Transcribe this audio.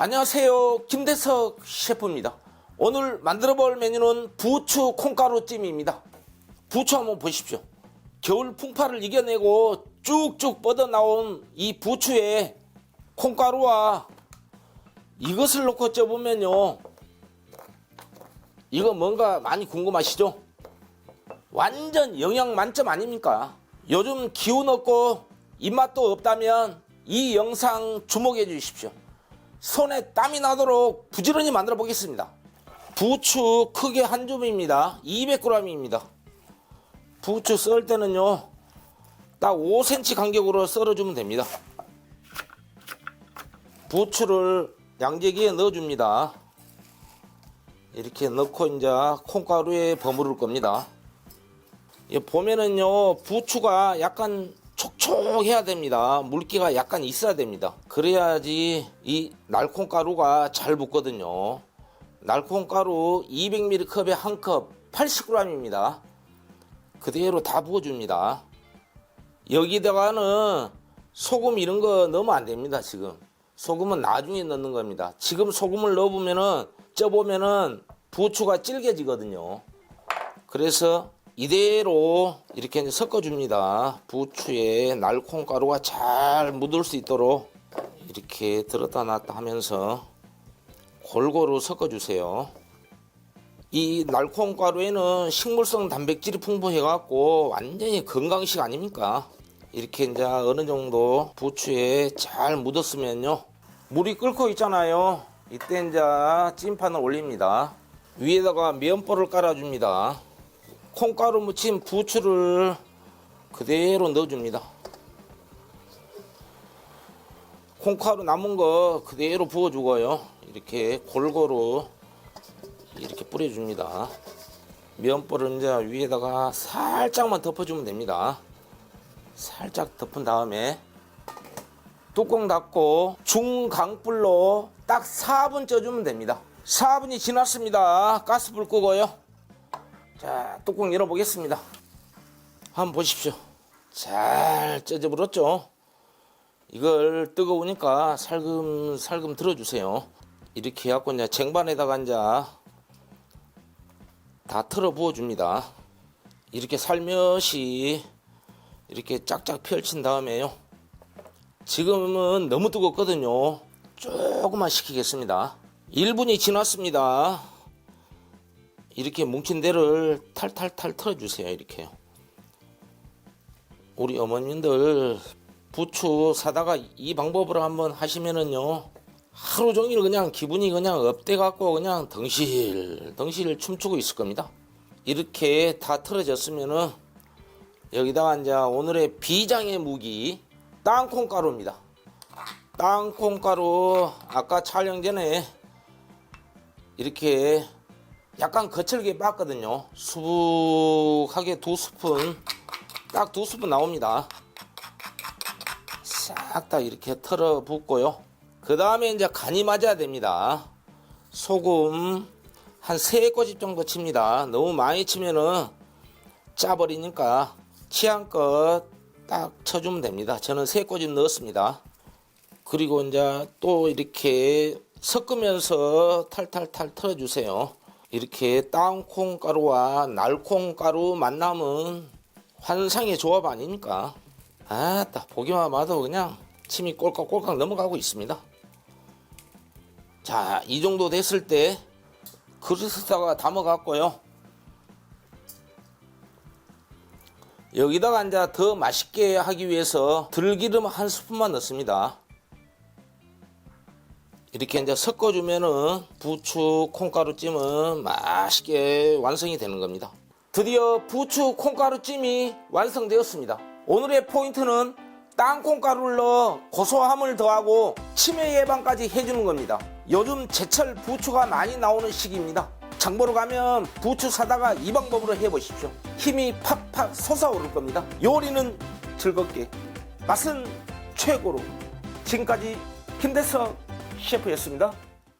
안녕하세요. 김대석 셰프입니다. 오늘 만들어 볼 메뉴는 부추 콩가루찜입니다. 부추 한번 보십시오. 겨울 풍파를 이겨내고 쭉쭉 뻗어 나온 이 부추에 콩가루와 이것을 넣고 쪄보면요. 이거 뭔가 많이 궁금하시죠? 완전 영양 만점 아닙니까? 요즘 기운 없고 입맛도 없다면 이 영상 주목해 주십시오. 손에 땀이 나도록 부지런히 만들어 보겠습니다. 부추 크게 한 줌입니다. 200g입니다. 부추 썰 때는요, 딱 5cm 간격으로 썰어주면 됩니다. 부추를 양재기에 넣어줍니다. 이렇게 넣고 이제 콩가루에 버무릴 겁니다. 이 보면은요, 부추가 약간 촉촉해야 됩니다. 물기가 약간 있어야 됩니다. 그래야지 이 날콩가루가 잘 붙거든요. 날콩가루 200ml 컵에 한 컵 80g입니다. 그대로 다 부어줍니다. 여기다가는 소금 이런 거 넣으면 안 됩니다, 지금. 소금은 나중에 넣는 겁니다. 지금 소금을 넣어보면은, 쪄보면은 부추가 질겨지거든요. 그래서 이대로 이렇게 섞어줍니다. 부추에 날콩가루가 잘 묻을 수 있도록 이렇게 들었다 놨다 하면서 골고루 섞어주세요. 이 날콩가루에는 식물성 단백질이 풍부해갖고 완전히 건강식 아닙니까? 이렇게 이제 어느 정도 부추에 잘 묻었으면요. 물이 끓고 있잖아요. 이때 이제 찜판을 올립니다. 위에다가 면보를 깔아줍니다. 콩가루 묻힌 부추를 그대로 넣어줍니다. 콩가루 남은 거 그대로 부어주고요. 이렇게 골고루 이렇게 뿌려줍니다. 면보를 이제 위에다가 살짝만 덮어주면 됩니다. 살짝 덮은 다음에 뚜껑 닫고 중강불로 딱 4분 쪄주면 됩니다. 4분이 지났습니다. 가스불 끄고요. 자, 뚜껑 열어보겠습니다. 한번 보십시오. 잘 쪄져 불었죠? 이걸 뜨거우니까 살금살금 들어주세요. 이렇게 해갖고 이제 쟁반에다가 이제 다 털어 부어줍니다. 이렇게 살며시 이렇게 짝짝 펼친 다음에요. 지금은 너무 뜨겁거든요. 조금만 식히겠습니다. 1분이 지났습니다. 이렇게 뭉친 데를 탈탈탈 털어주세요. 이렇게요. 우리 어머님들 부추 사다가 이 방법으로 한번 하시면은요. 하루 종일 그냥 기분이 그냥 업돼 갖고 그냥 덩실 덩실 춤추고 있을 겁니다. 이렇게 다 털어졌으면은 여기다가 이제 오늘의 비장의 무기 땅콩가루입니다. 땅콩가루 아까 촬영 전에 이렇게 약간 거칠게 빻거든요. 수북하게 두 스푼 딱 두 스푼 나옵니다. 싹 다 이렇게 털어 붓고요. 그 다음에 이제 간이 맞아야 됩니다. 소금 한세 꼬집 정도 칩니다. 너무 많이 치면은 짜버리니까 취향껏 딱 쳐주면 됩니다. 저는 세 꼬집 넣었습니다. 그리고 이제 또 이렇게 섞으면서 탈탈탈 털어주세요. 이렇게 땅콩 가루와 날콩 가루 만남은 환상의 조합 아닙니까? 아따 보기만 봐도 그냥 침이 꼴깍꼴깍 넘어가고 있습니다. 자, 이 정도 됐을 때 그릇에다가 담아갖고요. 여기다가 이제 더 맛있게 하기 위해서 들기름 한 스푼만 넣습니다. 이렇게 이제 섞어주면은 부추 콩가루 찜은 맛있게 완성이 되는 겁니다. 드디어 부추 콩가루 찜이 완성되었습니다. 오늘의 포인트는 땅콩가루를 넣어 고소함을 더하고 치매 예방까지 해주는 겁니다. 요즘 제철 부추가 많이 나오는 시기입니다. 장보러 가면 부추 사다가 이 방법으로 해보십시오. 힘이 팍팍 솟아오를 겁니다. 요리는 즐겁게, 맛은 최고로. 지금까지 김대석 셰프였습니다.